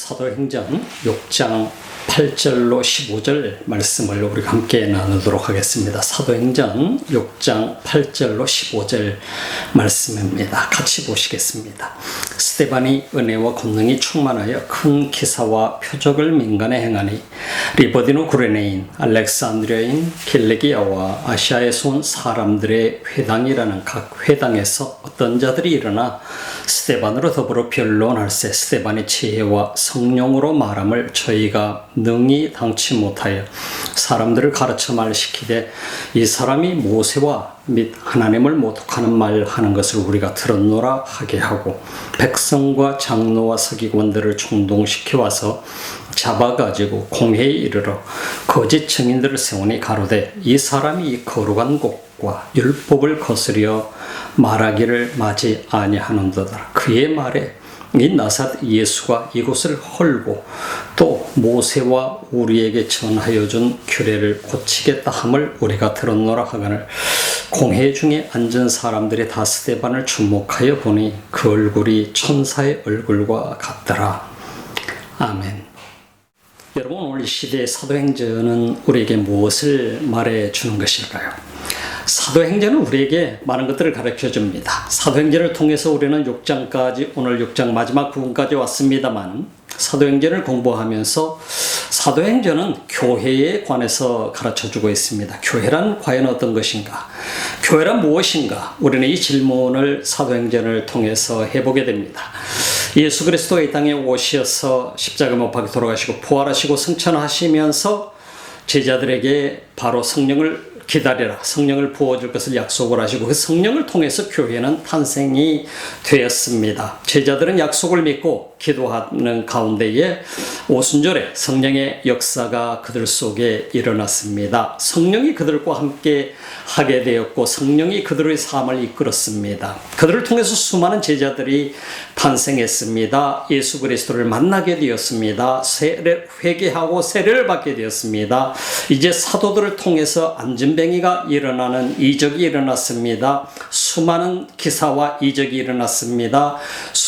사도행전 6장 8절로 15절 말씀을 우리가 함께 나누도록 하겠습니다. 사도행전 6장 8절로 15절 말씀입니다. 같이 보시겠습니다. 스테반이 은혜와 권능이 충만하여 큰 기사와 표적을 민간에 행하니 리버디노 구레네인, 알렉산드리아인, 길레기아와 아시아에서 온 사람들의 회당이라는 각 회당에서 어떤 자들이 일어나 스테반으로 더불어 변론할세 스테반의 지혜와 성령으로 말함을 저희가 능히 당치 못하여 사람들을 가르쳐 말시키되 이 사람이 모세와 및 하나님을 모독하는 말 하는 것을 우리가 들었노라 하게 하고 백성과 장로와 서기관들을 총동시켜 와서 잡아가지고 공회에 이르러 거짓 증인들을 세우니 가로되 이 사람이 이 거룩한 곳과 율법을 거스려 말하기를 마지 아니하는도다. 그의 말에 이 나사렛 예수가 이곳을 헐고 또 모세와 우리에게 전하여 준 규례를 고치겠다 함을 우리가 들었노라 하거늘 공회 중에 앉은 사람들이 다 스테반을 주목하여 보니 그 얼굴이 천사의 얼굴과 같더라. 아멘 여러분 오늘 이 시대의 사도행전은 우리에게 무엇을 말해 주는 것일까요? 사도행전은 우리에게 많은 것들을 가르쳐 줍니다. 사도행전을 통해서 우리는 6장까지 오늘 6장 마지막 부분까지 왔습니다만 사도행전을 공부하면서 사도행전은 교회에 관해서 가르쳐 주고 있습니다. 교회란 과연 어떤 것인가? 교회란 무엇인가? 우리는 이 질문을 사도행전을 통해서 해보게 됩니다. 예수 그리스도 이 땅에 오셔서 십자가 못 박혀 돌아가시고 부활하시고 승천하시면서 제자들에게 바로 성령을 기다려라. 성령을 부어줄 것을 약속을 하시고 그 성령을 통해서 교회는 탄생이 되었습니다. 제자들은 약속을 믿고 기도하는 가운데에 오순절에 성령의 역사가 그들 속에 일어났습니다. 성령이 그들과 함께 하게 되었고 성령이 그들의 삶을 이끌었습니다. 그들을 통해서 수많은 제자들이 탄생했습니다. 예수 그리스도를 만나게 되었습니다. 세례 회개하고 세례를 받게 되었습니다. 이제 사도들을 통해서 안전뱅이가 일어나는 이적이 일어났습니다. 수많은 기사와 이적이 일어났습니다.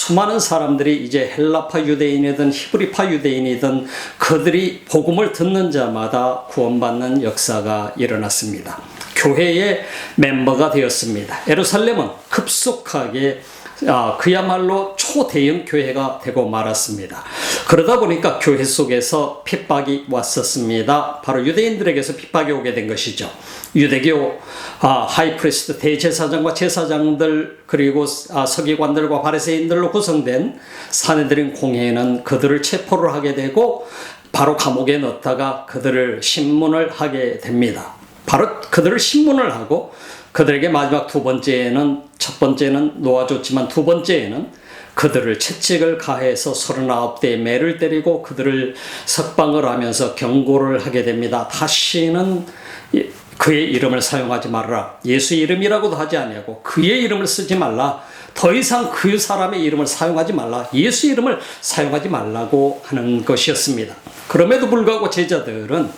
수많은 사람들이 이제 헬라파 유대인이든 히브리파 유대인이든 그들이 복음을 듣는 자마다 구원받는 역사가 일어났습니다. 교회의 멤버가 되었습니다. 에루살렘은 급속하게 아, 그야말로 초대형 교회가 되고 말았습니다. 그러다 보니까 교회 속에서 핍박이 왔었습니다. 바로 유대인들에게서 핍박이 오게 된 것이죠. 유대교 아, 하이프리스트 대제사장과 제사장들 그리고 아, 서기관들과 바리새인들로 구성된 사내들인 공회는 그들을 체포를 하게 되고 바로 감옥에 넣다가 그들을 신문을 하게 됩니다. 바로 그들을 신문을 하고 그들에게 마지막 두 번째는 첫 번째는 놓아줬지만 두 번째에는 그들을 채찍을 가해서 39대의 매를 때리고 그들을 석방을 하면서 경고를 하게 됩니다. 다시는 그의 이름을 사용하지 말아라. 예수 이름이라고도 하지 아니하고 그의 이름을 쓰지 말라. 더 이상 그 사람의 이름을 사용하지 말라. 예수 이름을 사용하지 말라고 하는 것이었습니다. 그럼에도 불구하고 제자들은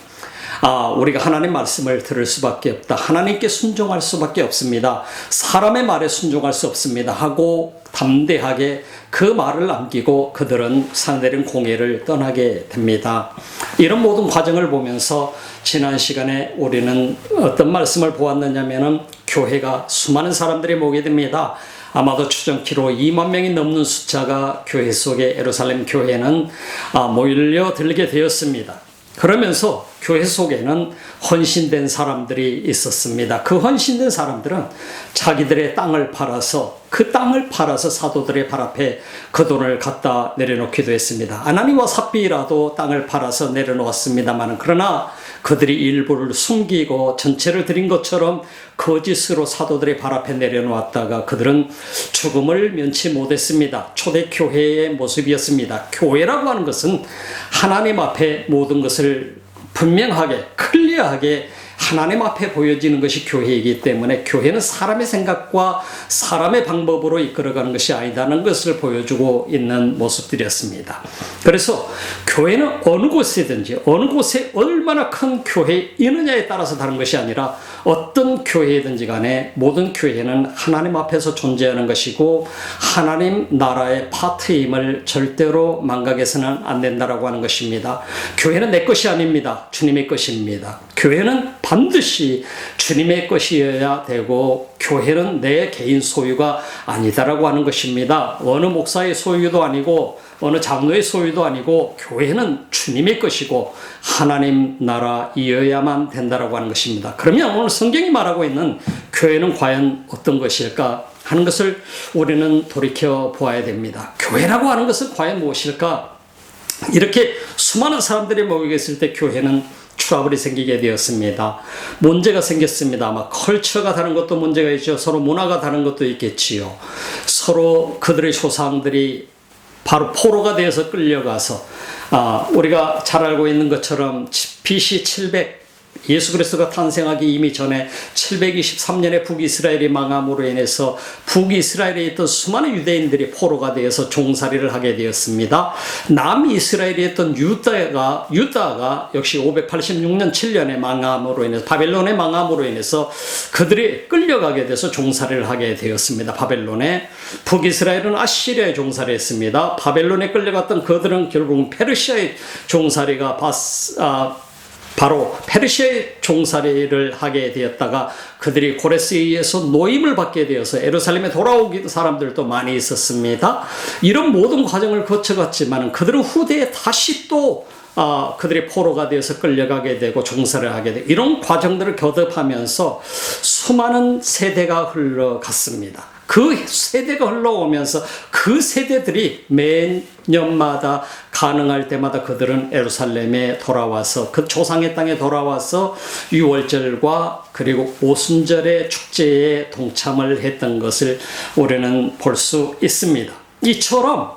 아, 우리가 하나님 말씀을 들을 수밖에 없다. 하나님께 순종할 수밖에 없습니다. 사람의 말에 순종할 수 없습니다. 하고 담대하게 그 말을 남기고 그들은 상대린 공예를 떠나게 됩니다. 이런 모든 과정을 보면서 지난 시간에 우리는 어떤 말씀을 보았느냐면은 교회가 수많은 사람들이 모게 됩니다. 아마도 추정키로 2만 명이 넘는 숫자가 교회 속에 에루살렘 교회는 아, 모일려 들게 되었습니다. 그러면서 교회 속에는 헌신된 사람들이 있었습니다. 그 헌신된 사람들은 자기들의 땅을 팔아서 그 땅을 팔아서 사도들의 발 앞에 그 돈을 갖다 내려놓기도 했습니다. 아나니와 삽비라도 땅을 팔아서 내려놓았습니다만 그러나 그들이 일부를 숨기고 전체를 드린 것처럼 거짓으로 사도들의 발 앞에 내려놓았다가 그들은 죽음을 면치 못했습니다. 초대 교회의 모습이었습니다. 교회라고 하는 것은 하나님 앞에 모든 것을 분명하게 클리어하게 하나님 앞에 보여지는 것이 교회이기 때문에 교회는 사람의 생각과 사람의 방법으로 이끌어가는 것이 아니다는 것을 보여주고 있는 모습들이었습니다. 그래서 교회는 어느 곳이든지 어느 곳에 얼마나 큰 교회이느냐에 따라서 다른 것이 아니라 어떤 교회든지 간에 모든 교회는 하나님 앞에서 존재하는 것이고 하나님 나라의 파트임을 절대로 망각해서는 안 된다라고 하는 것입니다. 교회는 내 것이 아닙니다. 주님의 것입니다. 교회는 반드시 주님의 것이어야 되고 교회는 내 개인 소유가 아니다라고 하는 것입니다. 어느 목사의 소유도 아니고 어느 장로의 소유도 아니고 교회는 주님의 것이고 하나님 나라이어야만 된다라고 하는 것입니다. 그러면 오늘 성경이 말하고 있는 교회는 과연 어떤 것일까 하는 것을 우리는 돌이켜 보아야 됩니다. 교회라고 하는 것은 과연 무엇일까? 이렇게 수많은 사람들이 모이겠을 때 교회는 트러블이 생기게 되었습니다. 문제가 생겼습니다. 아마 컬처가 다른 것도 문제가 있죠. 서로 문화가 다른 것도 있겠지요. 서로 그들의 조상들이 바로 포로가 되어서 끌려가서 아, 우리가 잘 알고 있는 것처럼 BC 700 예수 그리스도가 탄생하기 이미 전에 723년에 북이스라엘이 망함으로 인해서 북이스라엘에 있던 수많은 유대인들이 포로가 되어서 종살이를 하게 되었습니다. 남이스라엘에 있던 유다가 유다가 역시 586년 7년에 망함으로 인해서 바벨론의 망함으로 인해서 그들이 끌려가게 돼서 종살이를 하게 되었습니다. 바벨론에 북이스라엘은 아시리아에 종살이했습니다. 바벨론에 끌려갔던 그들은 결국 페르시아의 종살이가 바스, 아, 바로 페르시아의 종살이를 하게 되었다가 그들이 고레스에 의해서 노임을 받게 되어서 에루살렘에 돌아오기 사람들도 많이 있었습니다. 이런 모든 과정을 거쳐갔지만 그들은 후대에 다시 또 아, 그들이 포로가 되어서 끌려가게 되고 종살을 하게 되고 이런 과정들을 거듭하면서 수많은 세대가 흘러갔습니다. 그 세대가 흘러오면서 그 세대들이 매년마다 가능할 때마다 그들은 에루살렘에 돌아와서 그 조상의 땅에 돌아와서 유월절과 그리고 오순절의 축제에 동참을 했던 것을 우리는 볼 수 있습니다. 이처럼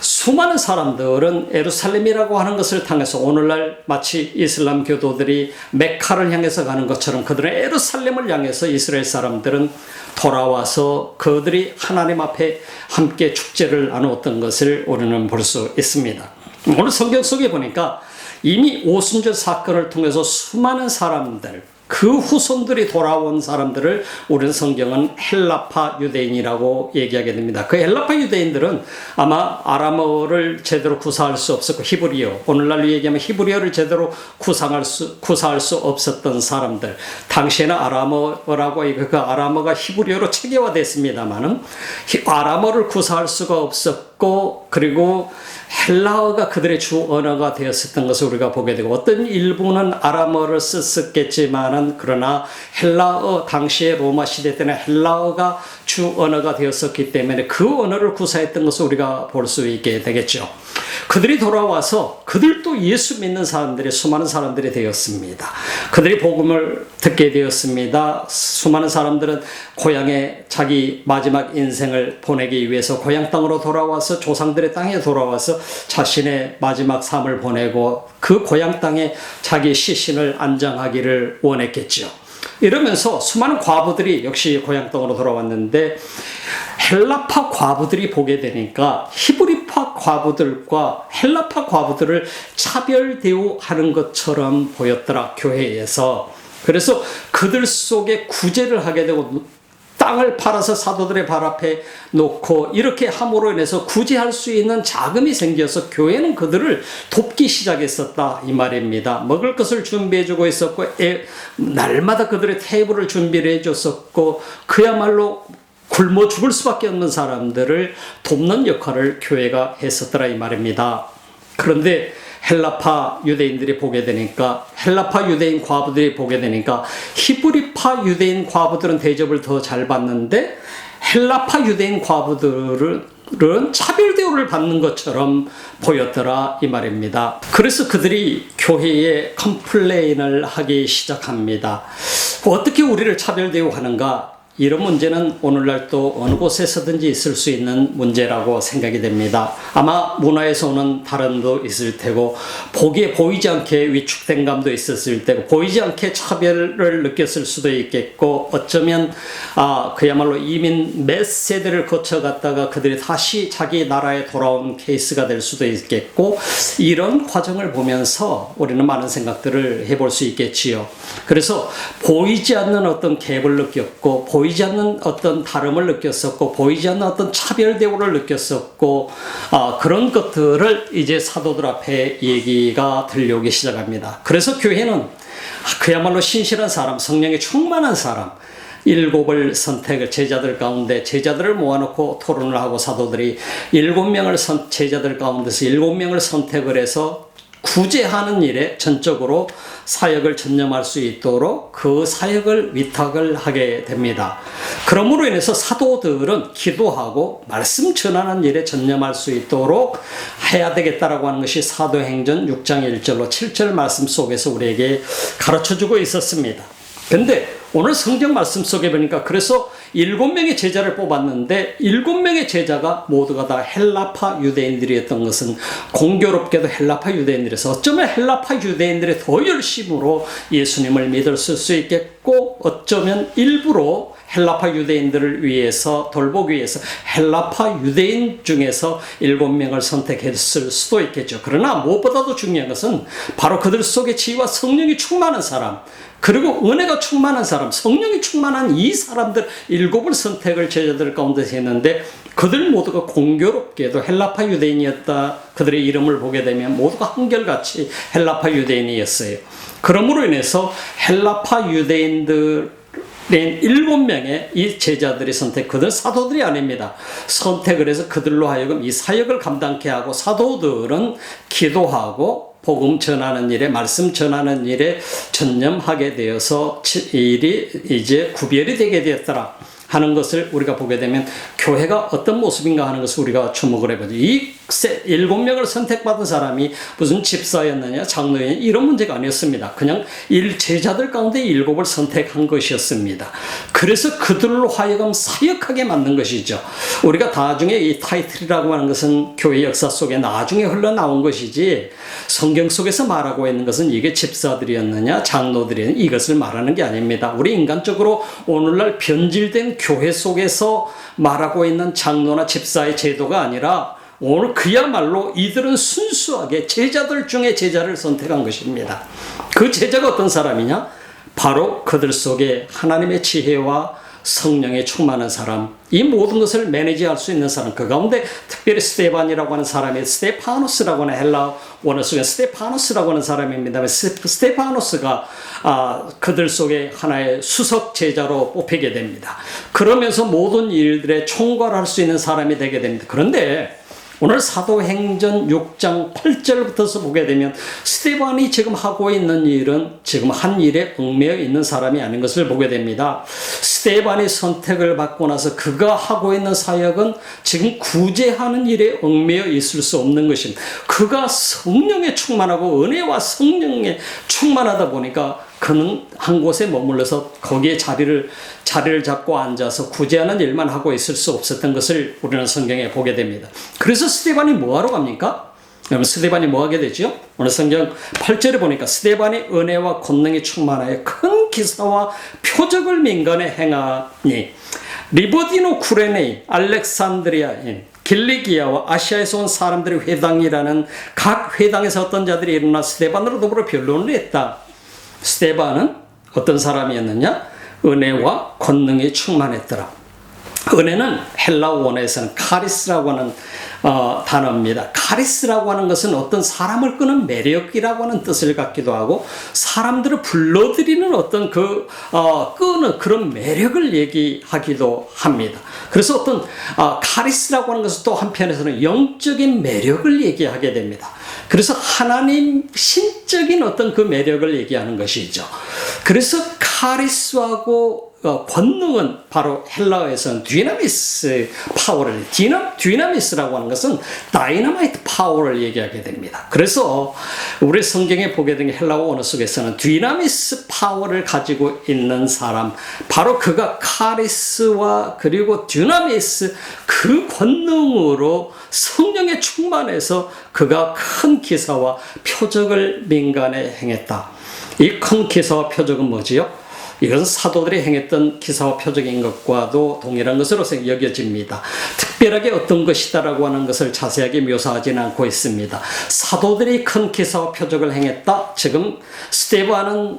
수많은 사람들은 에루살렘이라고 하는 것을 통해서 오늘날 마치 이슬람 교도들이 메카를 향해서 가는 것처럼 그들은 에루살렘을 향해서 이스라엘 사람들은 돌아와서 그들이 하나님 앞에 함께 축제를 나누었던 것을 우리는 볼 수 있습니다. 오늘 성경 속에 보니까 이미 오순절 사건을 통해서 수많은 사람들, 그 후손들이 돌아온 사람들을 우리는 성경은 헬라파 유대인이라고 얘기하게 됩니다. 그 헬라파 유대인들은 아마 아람어를 제대로 구사할 수 없었고 히브리어 오늘날로 얘기하면 히브리어를 제대로 구상할 수 구사할 수 없었던 사람들 당시에는 아람어라고 그 아람어가 히브리어로 체계화됐습니다만은 아람어를 구사할 수가 없었고 그리고 헬라어가 그들의 주 언어가 되었었던 것을 우리가 보게 되고 어떤 일부는 아람어를 썼겠지만은 그러나 헬라어 당시에 로마 시대 때는 헬라어가 주 언어가 되었었기 때문에 그 언어를 구사했던 것을 우리가 볼 수 있게 되겠죠. 그들이 돌아와서 그들도 예수 믿는 사람들이 수많은 사람들이 되었습니다. 그들이 복음을 듣게 되었습니다. 수많은 사람들은 고향에 자기 마지막 인생을 보내기 위해서 고향 땅으로 돌아와서 조상들의 땅에 돌아와서 자신의 마지막 삶을 보내고 그 고향 땅에 자기 시신을 안장하기를 원했겠죠. 이러면서 수많은 과부들이 역시 고향 땅으로 돌아왔는데 헬라파 과부들이 보게 되니까 히브리파 과부들과 헬라파 과부들을 차별 대우하는 것처럼 보였더라 교회에서 그래서 그들 속에 구제를 하게 되고 땅을 팔아서 사도들의 발 앞에 놓고 이렇게 함으로 인해서 구제할 수 있는 자금이 생겨서 교회는 그들을 돕기 시작했었다 이 말입니다. 먹을 것을 준비해주고 있었고 애, 날마다 그들의 테이블을 준비를 해줬었고 그야말로 굶어 죽을 수밖에 없는 사람들을 돕는 역할을 교회가 했었더라 이 말입니다. 그런데 헬라파 유대인들이 보게 되니까 헬라파 유대인 과부들이 보게 되니까 히브리파 유대인 과부들은 대접을 더 잘 받는데 헬라파 유대인 과부들은 차별 대우를 받는 것처럼 보였더라 이 말입니다. 그래서 그들이 교회에 컴플레인을 하기 시작합니다. 어떻게 우리를 차별 대우하는가? 이런 문제는 오늘날 또 어느 곳에서든지 있을 수 있는 문제라고 생각이 됩니다. 아마 문화에서 오는 다름도 있을 테고 보기에 보이지 않게 위축된 감도 있었을 테고 보이지 않게 차별을 느꼈을 수도 있겠고 어쩌면 아 그야말로 이민 몇 세대를 거쳐갔다가 그들이 다시 자기 나라에 돌아온 케이스가 될 수도 있겠고 이런 과정을 보면서 우리는 많은 생각들을 해볼 수 있겠지요. 그래서 보이지 않는 어떤 갭을 느꼈고 보이 지 않는 어떤 다름을 느꼈었고 보이지 않는 어떤 차별 대우를 느꼈었고 아, 그런 것들을 이제 사도들 앞에 얘기가 들려오기 시작합니다. 그래서 교회는 아, 그야말로 신실한 사람, 성령에 충만한 사람, 일곱을 선택을 제자들 가운데 제자들을 모아놓고 토론을 하고 사도들이 일곱 명을 선, 제자들 가운데서 일곱 명을 선택을 해서 구제하는 일에 전적으로 사역을 전념할 수 있도록 그 사역을 위탁을 하게 됩니다. 그러므로 인해서 사도들은 기도하고 말씀 전하는 일에 전념할 수 있도록 해야 되겠다라고 하는 것이 사도행전 6장 1절로 7절 말씀 속에서 우리에게 가르쳐 주고 있었습니다. 근데 오늘 성경 말씀 속에 보니까 그래서 일곱 명의 제자를 뽑았는데 일곱 명의 제자가 모두가 다 헬라파 유대인들이었던 것은 공교롭게도 헬라파 유대인들에서 어쩌면 헬라파 유대인들의 더 열심으로 예수님을 믿을 수 있겠고 어쩌면 일부러 헬라파 유대인들을 위해서 돌보기 위해서 헬라파 유대인 중에서 일곱 명을 선택했을 수도 있겠죠. 그러나 무엇보다도 중요한 것은 바로 그들 속에 지혜와 성령이 충만한 사람, 그리고 은혜가 충만한 사람, 성령이 충만한 이 사람들 일곱을 선택을 제자들 가운데서 했는데 그들 모두가 공교롭게도 헬라파 유대인이었다. 그들의 이름을 보게 되면 모두가 한결같이 헬라파 유대인이었어요. 그러므로 인해서 헬라파 유대인들 낸 일곱 명의 이 제자들이 선택, 그들 사도들이 아닙니다. 선택을 해서 그들로 하여금 이 사역을 감당케 하고 사도들은 기도하고 복음 전하는 일에 말씀 전하는 일에 전념하게 되어서 일이 이제 구별이 되게 되었더라. 하는 것을 우리가 보게 되면 교회가 어떤 모습인가 하는 것을 우리가 주목을 해보죠. 이 일곱 명을 선택받은 사람이 무슨 집사였느냐, 장로였느냐 이런 문제가 아니었습니다. 그냥 일 제자들 가운데 일곱을 선택한 것이었습니다. 그래서 그들로 하여금 사역하게 만든 것이죠. 우리가 나중에 이 타이틀이라고 하는 것은 교회 역사 속에 나중에 흘러나온 것이지 성경 속에서 말하고 있는 것은 이게 집사들이었느냐, 장로들이었느냐 이것을 말하는 게 아닙니다. 우리 인간적으로 오늘날 변질된 교회 속에서 말하고 있는 장로나 집사의 제도가 아니라 오늘 그야말로 이들은 순수하게 제자들 중에 제자를 선택한 것입니다. 그 제자가 어떤 사람이냐? 바로 그들 속에 하나님의 지혜와 성령에 충만한 사람, 이 모든 것을 매니지할 수 있는 사람, 그 가운데 특별히 스테반이라고 하는 사람이 스테파노스라고 하는 헬라 원어 속에 스테파노스라고 하는 사람입니다. 스테파노스가 아, 그들 속에 하나의 수석 제자로 뽑히게 됩니다. 그러면서 모든 일들에 총괄할 수 있는 사람이 되게 됩니다. 그런데 오늘 사도행전 6장 8절부터서 보게 되면 스테반이 지금 하고 있는 일은 지금 한 일에 얽매여 있는 사람이 아닌 것을 보게 됩니다. 스테반이 선택을 받고 나서 그가 하고 있는 사역은 지금 구제하는 일에 얽매여 있을 수 없는 것입니다. 그가 성령에 충만하고 은혜와 성령에 충만하다 보니까 그는 한 곳에 머물러서 거기에 자리를 자리를 잡고 앉아서 구제하는 일만 하고 있을 수 없었던 것을 우리는 성경에 보게 됩니다. 그래서 스테반이 뭐하러 갑니까? 여러분 스테반이 뭐 하게 되죠? 오늘 성경 8절에 보니까 스테반이 은혜와 권능이 충만하여 큰 기사와 표적을 민간에 행하니 리보디노 쿠레네이 알렉산드리아인 길리기아와 아시아에서 온 사람들의 회당이라는 각 회당에서 어떤 자들이 일어나 스테반으로 더불어 변론을 했다. 스테반은 어떤 사람이었느냐? 은혜와 권능이 충만했더라. 은혜는 헬라 원어에서는 카리스라고 하는 어, 단어입니다. 카리스라고 하는 것은 어떤 사람을 끄는 매력이라고 하는 뜻을 갖기도 하고 사람들을 불러들이는 어떤 그 어, 끄는 그런 매력을 얘기하기도 합니다. 그래서 어떤 어, 카리스라고 하는 것은 또 한편에서는 영적인 매력을 얘기하게 됩니다. 그래서 하나님 신적인 어떤 그 매력을 얘기하는 것이죠. 그래서 카리스하고 어, 권능은 바로 헬라어에서는 디나미스 파워를 디나, 디나미스라고 하는 것은 다이너마이트 파워를 얘기하게 됩니다. 그래서 우리 성경에 보게 된 헬라어 언어 속에서는 디나미스 파워를 가지고 있는 사람 바로 그가 카리스와 그리고 디나미스 그 권능으로 성령에 충만해서 그가 큰 기사와 표적을 민간에 행했다. 이 큰 기사와 표적은 뭐지요? 이것은 사도들이 행했던 기사와 표적인 것과도 동일한 것으로 여겨집니다. 특별하게 어떤 것이다라고 하는 것을 자세하게 묘사하지는 않고 있습니다. 사도들이 큰 기사와 표적을 행했다. 지금 스테반은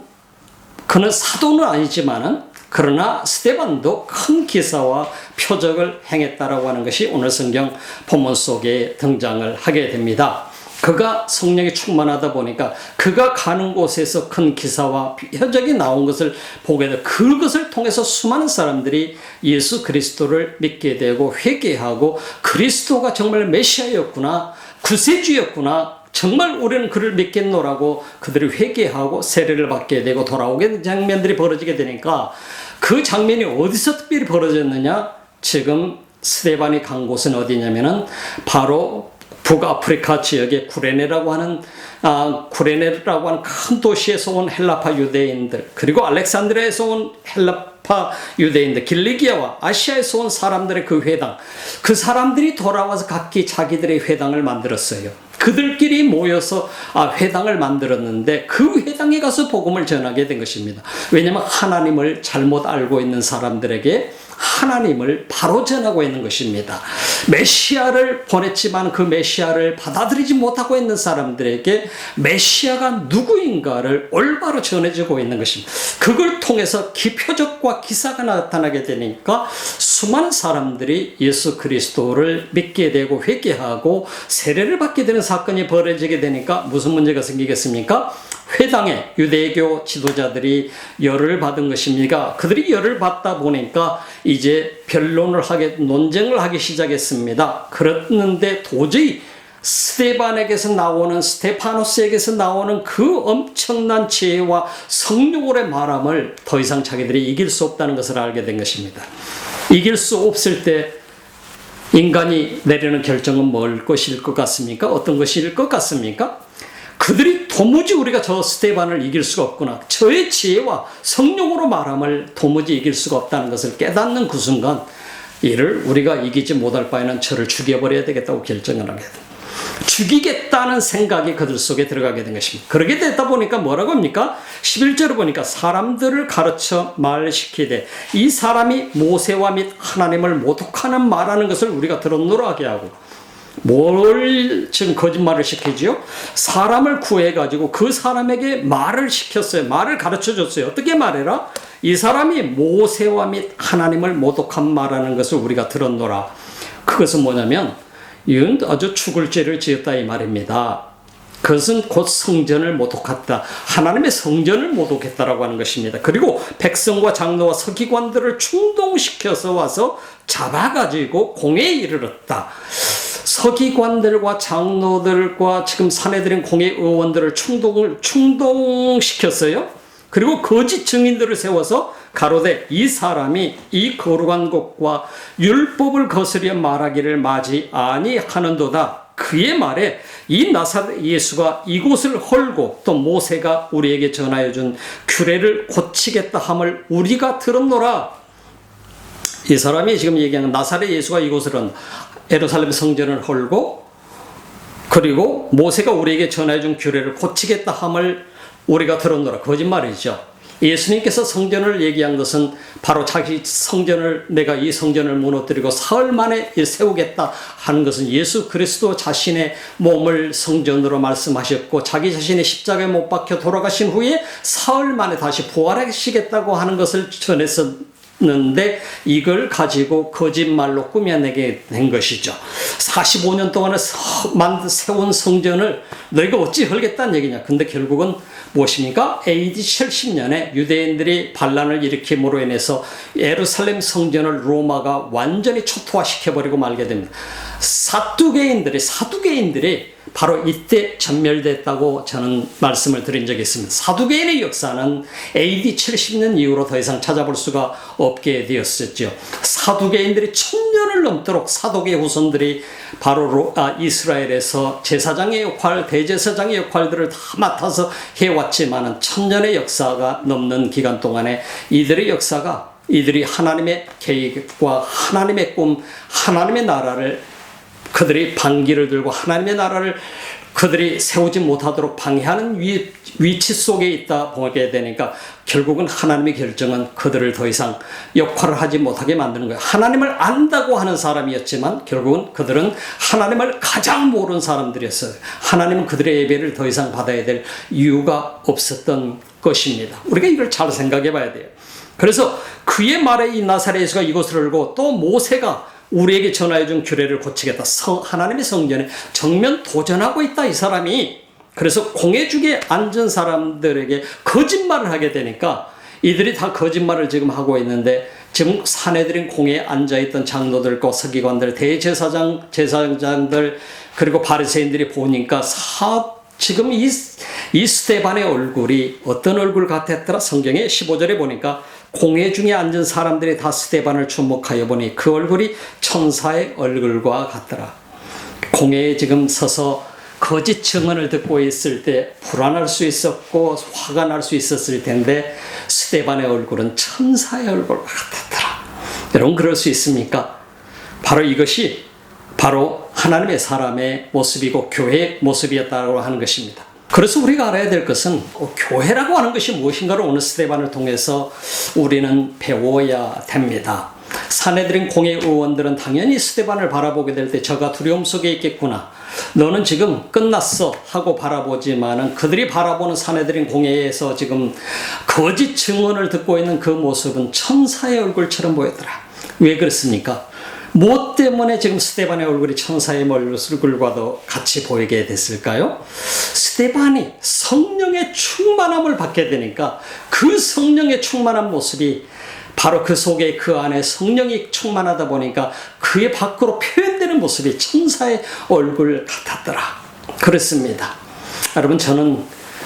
그는 사도는 아니지만은 그러나 스테반도 큰 기사와 표적을 행했다라고 하는 것이 오늘 성경 본문 속에 등장을 하게 됩니다. 그가 성령이 충만하다 보니까 그가 가는 곳에서 큰 기사와 표적이 나온 것을 보게 돼 그것을 통해서 수많은 사람들이 예수 그리스도를 믿게 되고 회개하고 그리스도가 정말 메시아였구나 구세주였구나 정말 우리는 그를 믿겠노라고 그들이 회개하고 세례를 받게 되고 돌아오게 된 장면들이 벌어지게 되니까 그 장면이 어디서 특별히 벌어졌느냐? 지금 스테반이 간 곳은 어디냐면은 바로 북아프리카 지역의 구레네라고 하는 아, 구레네라고 하는 큰 도시에서 온 헬라파 유대인들 그리고 알렉산드리아에서 온 헬라파 유대인들 길리기아와 아시아에서 온 사람들의 그 회당 그 사람들이 돌아와서 각기 자기들의 회당을 만들었어요. 그들끼리 모여서 아, 회당을 만들었는데 그 회당에 가서 복음을 전하게 된 것입니다. 왜냐하면 하나님을 잘못 알고 있는 사람들에게 하나님을 바로 전하고 있는 것입니다. 메시아를 보냈지만 그 메시아를 받아들이지 못하고 있는 사람들에게 메시아가 누구인가를 올바로 전해주고 있는 것입니다. 그걸 통해서 기표적과 기사가 나타나게 되니까 수많은 사람들이 예수 그리스도를 믿게 되고 회개하고 세례를 받게 되는 사건이 벌어지게 되니까 무슨 문제가 생기겠습니까? 회당에 유대교 지도자들이 열을 받은 것입니다. 그들이 열을 받다 보니까 이제 변론을 하게 논쟁을 하기 시작했습니다. 그랬는데 도저히 스테반에게서 나오는 스테파노스에게서 나오는 그 엄청난 지혜와 성령으로의 말함을 더 이상 자기들이 이길 수 없다는 것을 알게 된 것입니다. 이길 수 없을 때 인간이 내리는 결정은 뭘 것일 것 같습니까? 어떤 것일 것 같습니까? 그들이 도무지 우리가 저 스테반을 이길 수가 없구나. 저의 지혜와 성령으로 말함을 도무지 이길 수가 없다는 것을 깨닫는 그 순간 이를 우리가 이기지 못할 바에는 저를 죽여버려야 되겠다고 결정을 하게 됩니다. 죽이겠다는 생각이 그들 속에 들어가게 된 것입니다. 그렇게 되다 보니까 뭐라고 합니까? 11절을 보니까 사람들을 가르쳐 말시키되 이 사람이 모세와 및 하나님을 모독하는 말하는 것을 우리가 들었노라 하게 하고 뭘 지금 거짓말을 시키지요? 사람을 구해가지고 그 사람에게 말을 시켰어요. 말을 가르쳐 줬어요. 어떻게 말해라? 이 사람이 모세와 및 하나님을 모독한 말하는 것을 우리가 들었노라. 그것은 뭐냐면, 이건 아주 죽을 죄를 지었다 이 말입니다. 그것은 곧 성전을 모독했다. 하나님의 성전을 모독했다라고 하는 것입니다. 그리고 백성과 장로와 서기관들을 충동시켜서 와서 잡아가지고 공에 이르렀다. 서기관들과 장로들과 지금 사내들인 공회 의원들을 충동을 충동시켰어요. 그리고 거짓 증인들을 세워서 가로되 이 사람이 이 거룩한 곳과 율법을 거스려 말하기를 맞이 아니하는도다. 그의 말에 이 나사렛 예수가 이곳을 헐고 또 모세가 우리에게 전하여 준 규례를 고치겠다 함을 우리가 들었노라. 이 사람이 지금 얘기하는 나사렛 예수가 이곳을은 예루살렘 성전을 헐고 그리고 모세가 우리에게 전해준 규례를 고치겠다 함을 우리가 들었노라 거짓말이죠. 예수님께서 성전을 얘기한 것은 바로 자기 성전을 내가 이 성전을 무너뜨리고 사흘 만에 세우겠다 하는 것은 예수 그리스도 자신의 몸을 성전으로 말씀하셨고 자기 자신의 십자가에 못 박혀 돌아가신 후에 사흘 만에 다시 부활하시겠다고 하는 것을 전해서 는데 이걸 가지고 거짓말로 꾸며내게 된 것이죠. 45년 동안에 세운 성전을 너희가 어찌 헐겠다는 얘기냐. 근데 결국은 무엇입니까? AD 70년에 유대인들이 반란을 일으킴으로 인해서 예루살렘 성전을 로마가 완전히 초토화시켜버리고 말게 됩니다. 사두개인들이, 사두개인들이 바로 이때 전멸됐다고 저는 말씀을 드린 적이 있습니다. 사두개인의 역사는 AD 70년 이후로 더 이상 찾아볼 수가 없게 되었었죠. 사두개인들이 천년을 넘도록 사도계 후손들이 바로 로- 아, 이스라엘에서 제사장의 역할, 대제사장의 역할들을 다 맡아서 해왔지만은 천년의 역사가 넘는 기간 동안에 이들의 역사가 이들이 하나님의 계획과 하나님의 꿈, 하나님의 나라를 그들이 반기를 들고 하나님의 나라를 그들이 세우지 못하도록 방해하는 위, 위치 속에 있다 보게 되니까 결국은 하나님의 결정은 그들을 더 이상 역할을 하지 못하게 만드는 거예요. 하나님을 안다고 하는 사람이었지만 결국은 그들은 하나님을 가장 모르는 사람들이었어요. 하나님은 그들의 예배를 더 이상 받아야 될 이유가 없었던 것입니다. 우리가 이걸 잘 생각해 봐야 돼요. 그래서 그의 말에 이 나사렛 예수가 이곳을 알고 또 모세가 우리에게 전하여 준 규례를 고치겠다. 성, 하나님의 성전에 정면 도전하고 있다 이 사람이. 그래서 공회중에 앉은 사람들에게 거짓말을 하게 되니까 이들이 다 거짓말을 지금 하고 있는데 지금 사내들인 공회에 앉아있던 장로들과 서기관들, 대제사장, 제사장들 그리고 바리새인들이 보니까 사 지금 이, 이 스테반의 얼굴이 어떤 얼굴 같았더라? 성경에 15절에 보니까 공회 중에 앉은 사람들이 다 스테반을 주목하여 보니 그 얼굴이 천사의 얼굴과 같더라. 공회에 지금 서서 거짓 증언을 듣고 있을 때 불안할 수 있었고 화가 날 수 있었을 텐데 스테반의 얼굴은 천사의 얼굴과 같았더라. 여러분 그럴 수 있습니까? 바로 이것이 바로 하나님의 사람의 모습이고 교회의 모습이었다고 하는 것입니다. 그래서 우리가 알아야 될 것은 어, 교회라고 하는 것이 무엇인가를 오늘 스테반을 통해서 우리는 배워야 됩니다. 사내들인 공회 의원들은 당연히 스테반을 바라보게 될 때 저가 두려움 속에 있겠구나. 너는 지금 끝났어 하고 바라보지만은 그들이 바라보는 사내들인 공회에서 지금 거짓 증언을 듣고 있는 그 모습은 천사의 얼굴처럼 보였더라. 왜 그렇습니까? 무엇 때문에 지금 스테반의 얼굴이 천사의 얼굴과도 같이 보이게 됐을까요? 스테반이 성령의 충만함을 받게 되니까 그 성령의 충만한 모습이 바로 그 속에 그 안에 성령이 충만하다 보니까 그의 밖으로 표현되는 모습이 천사의 얼굴 같았더라. 그렇습니다. 여러분 저는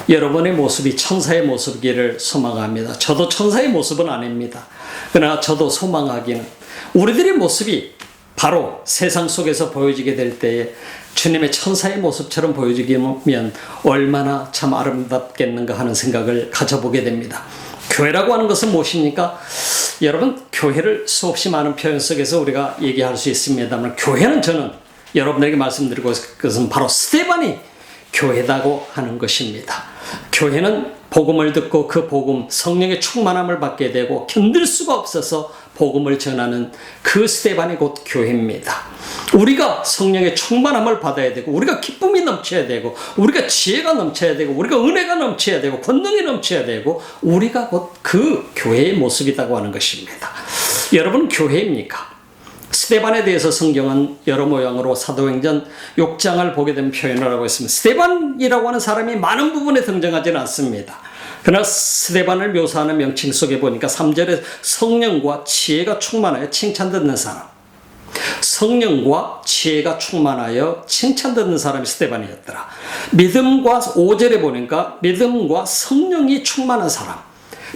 여러분의 모습이 천사의 모습이기를 소망합니다. 저도 천사의 모습은 아닙니다. 그러나 저도 소망하기는 우리들의 모습이 바로 세상 속에서 보여지게 될 때에 주님의 천사의 모습처럼 보여지면 얼마나 참 아름답겠는가 하는 생각을 가져보게 됩니다. 교회라고 하는 것은 무엇입니까? 여러분, 교회를 수없이 많은 표현 속에서 우리가 얘기할 수 있습니다만, 교회는 저는 여러분에게 말씀드리고 있는 것은 바로 스테반이 교회다고 하는 것입니다. 교회는 복음을 듣고 그 복음, 성령의 충만함을 받게 되고 견딜 수가 없어서 복음을 전하는 그 스테반이 곧 교회입니다. 우리가 성령의 충만함을 받아야 되고, 우리가 기쁨이 넘쳐야 되고, 우리가 지혜가 넘쳐야 되고, 우리가 은혜가 넘쳐야 되고, 권능이 넘쳐야 되고, 우리가 곧 그 교회의 모습이라고 하는 것입니다. 여러분, 교회입니까? 스테반에 대해서 성경은 여러 모양으로 사도행전 6장을 보게 된 표현을 하고 있습니다. 스테반이라고 하는 사람이 많은 부분에 등장하지는 않습니다. 그러나 스테반을 묘사하는 명칭 속에 보니까 3절에 성령과 지혜가 충만하여 칭찬 듣는 사람. 성령과 지혜가 충만하여 칭찬 듣는 사람이 스테반이었더라. 믿음과 5절에 보니까 믿음과 성령이 충만한 사람.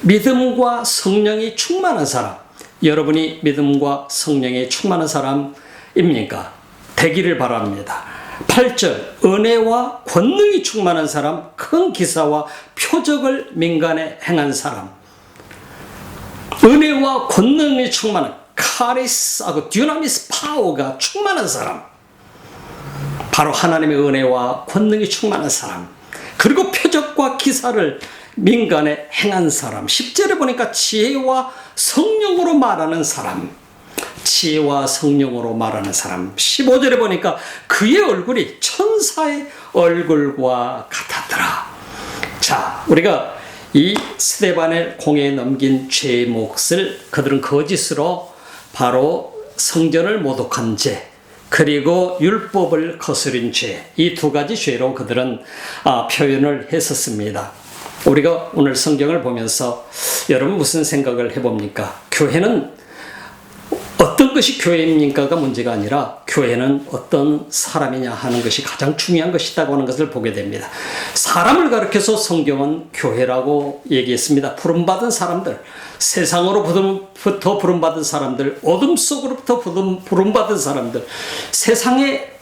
믿음과 성령이 충만한 사람. 여러분이 믿음과 성령에 충만한 사람입니까? 되기를 바랍니다. 8절 은혜와 권능이 충만한 사람, 큰 기사와 표적을 민간에 행한 사람. 은혜와 권능이 충만한 카리스하고 듀나미스 파워가 충만한 사람. 바로 하나님의 은혜와 권능이 충만한 사람. 그리고 표적과 기사를 민간에 행한 사람. 10절에 보니까 지혜와 성령으로 말하는 사람. 지혜와 성령으로 말하는 사람. 15절에 보니까 그의 얼굴이 천사의 얼굴과 같았더라. 자, 우리가 이 스테반의 공에 넘긴 죄의 몫을 그들은 거짓으로 바로 성전을 모독한 죄, 그리고 율법을 거스린 죄, 이 두 가지 죄로 그들은 아, 표현을 했었습니다. 우리가 오늘 성경을 보면서 여러분 무슨 생각을 해봅니까? 교회는 어떤 것이 교회입니까가 문제가 아니라 교회는 어떤 사람이냐 하는 것이 가장 중요한 것이다고 하는 것을 보게 됩니다. 사람을 가르쳐서 성경은 교회라고 얘기했습니다. 부름받은 사람들, 세상으로부터 부름받은 사람들, 어둠 속으로부터 부름- 부름받은 사람들, 세상의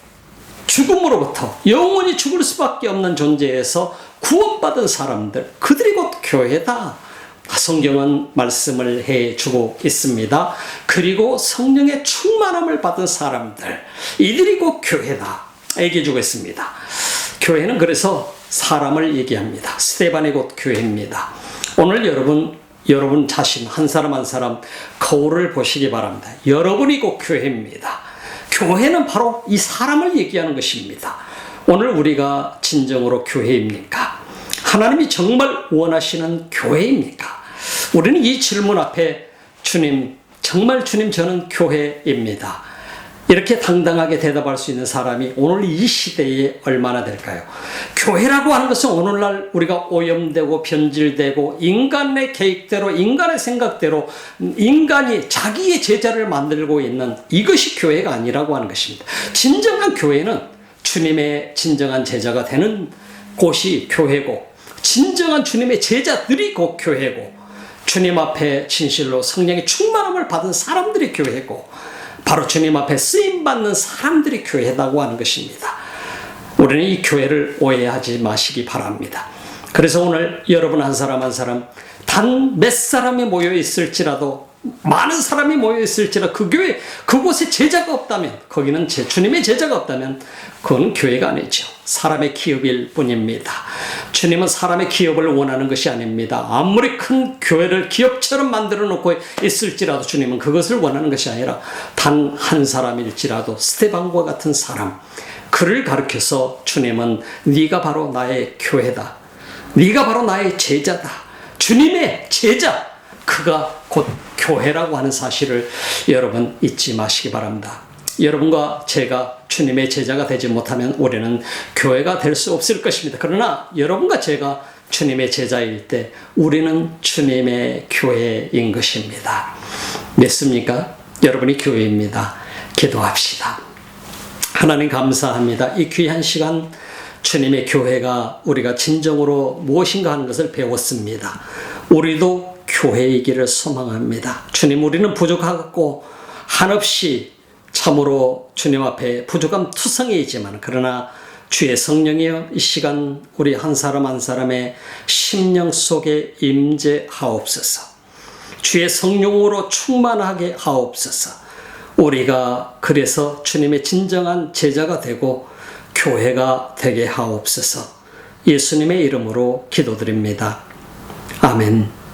죽음으로부터 영원히 죽을 수밖에 없는 존재에서 구원받은 사람들, 그들이 곧 교회다. 성경은 말씀을 해 주고 있습니다. 그리고 성령의 충만함을 받은 사람들, 이들이 곧 교회다. 얘기해 주고 있습니다. 교회는 그래서 사람을 얘기합니다. 스테반이 곧 교회입니다. 오늘 여러분, 여러분 자신 한 사람 한 사람 거울을 보시기 바랍니다. 여러분이 곧 교회입니다. 교회는 바로 이 사람을 얘기하는 것입니다. 오늘 우리가 진정으로 교회입니까? 하나님이 정말 원하시는 교회입니까? 우리는 이 질문 앞에 주님, 정말 주님 저는 교회입니다. 이렇게 당당하게 대답할 수 있는 사람이 오늘 이 시대에 얼마나 될까요? 교회라고 하는 것은 오늘날 우리가 오염되고 변질되고 인간의 계획대로 인간의 생각대로 인간이 자기의 제자를 만들고 있는 이것이 교회가 아니라고 하는 것입니다. 진정한 교회는 주님의 진정한 제자가 되는 곳이 교회고 진정한 주님의 제자들이 곧 교회고 주님 앞에 진실로 성령의 충만함을 받은 사람들이 교회고 바로 주님 앞에 쓰임 받는 사람들이 교회다고 하는 것입니다. 우리는 이 교회를 오해하지 마시기 바랍니다. 그래서 오늘 여러분 한 사람 한 사람 단 몇 사람이 모여 있을지라도 많은 사람이 모여 있을지라 그 교회 그곳에 제자가 없다면 거기는 제 주님의 제자가 없다면 그건 교회가 아니죠. 사람의 기업일 뿐입니다. 주님은 사람의 기업을 원하는 것이 아닙니다. 아무리 큰 교회를 기업처럼 만들어 놓고 있을지라도 주님은 그것을 원하는 것이 아니라 단 한 사람일지라도 스테반과 같은 사람 그를 가르쳐서 주님은 네가 바로 나의 교회다. 네가 바로 나의 제자다. 주님의 제자. 그가 곧 교회라고 하는 사실을 여러분 잊지 마시기 바랍니다. 여러분과 제가 주님의 제자가 되지 못하면 우리는 교회가 될 수 없을 것입니다. 그러나 여러분과 제가 주님의 제자일 때 우리는 주님의 교회인 것입니다. 믿습니까? 여러분이 교회입니다. 기도합시다. 하나님 감사합니다. 이 귀한 시간 주님의 교회가 우리가 진정으로 무엇인가 하는 것을 배웠습니다. 우리도 교회이기를 소망합니다. 주님, 우리는 부족하고 한없이 참으로 주님 앞에 부족함 투성이지만 그러나 주의 성령이여 이 시간 우리 한 사람 한 사람의 심령 속에 임재하옵소서. 주의 성령으로 충만하게 하옵소서. 우리가 그래서 주님의 진정한 제자가 되고 교회가 되게 하옵소서. 예수님의 이름으로 기도드립니다. 아멘.